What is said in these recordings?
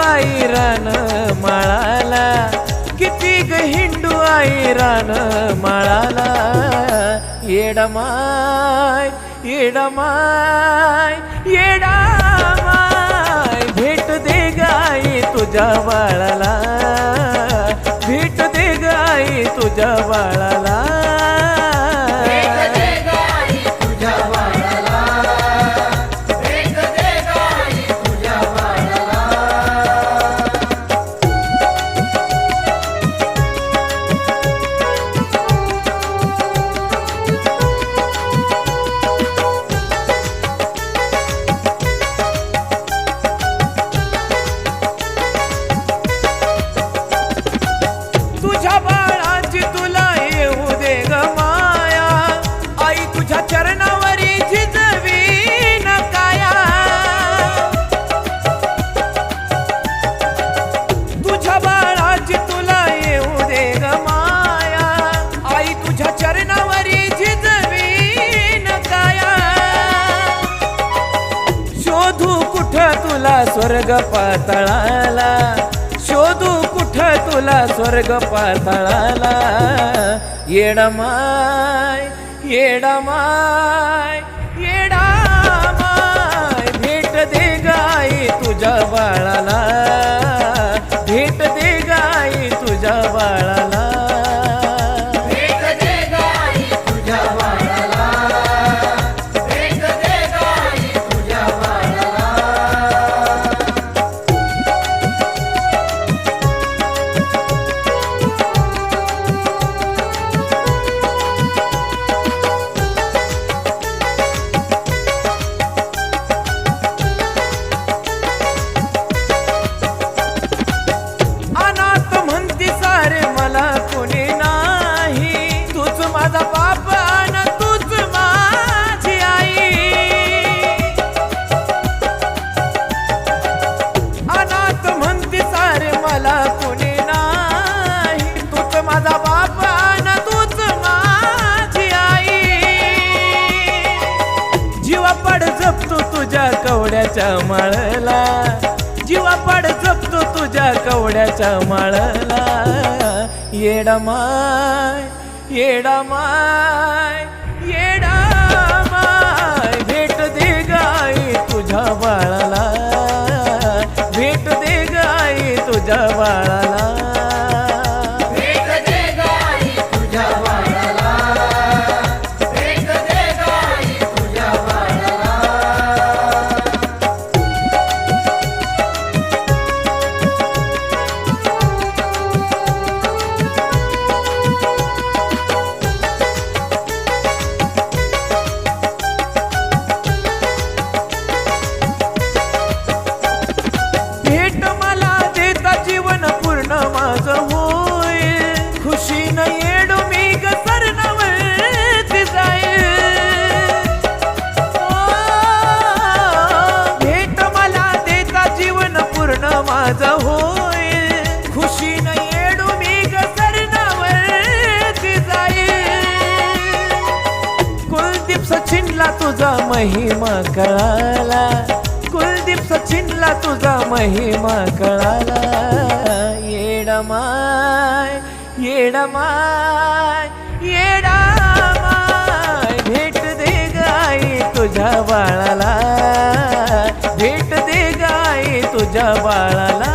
आई रान माळाला. किती ग हिंडू आई रान माळाला येडमाय येडमाय येडामाय भेट दे गाई तुझ्या बाळाला. भेट दे गाई तुझ्या बाळाला. स्वर्ग पातळाला. शोधू कुठ तुला स्वर्ग पातळाला? येडमाय येडमाय येडामाय भेट दे गाई तुझ्या बाळाला. कवड्याच्या माळला. जीवा पड जपतो तुझ्या कवड्याच्या माळला. येडामाय येडा माय माझा होईल खुशीनं येडू मी ग सरणावरती जाईल. कुलदीप सचिनला तुझा महिमा कळाला कुलदीप सचिनला तुझा महिमा कळाला. येडमाय येडमाय येडामाय भेट दे गाई तुझ्या बाळाला. तुझ्या बाळाला.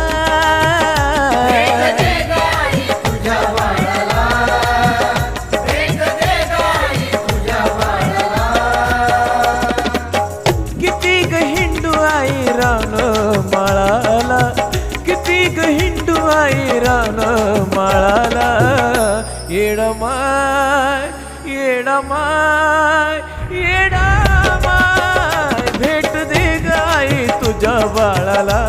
किती ग हिंडू आई रान माळाला. किती ग हिंडू आई रान माळाला. येडमाय येडमाय येडामाय भेट दे भेट दे गाई तुझ्या बाळाला.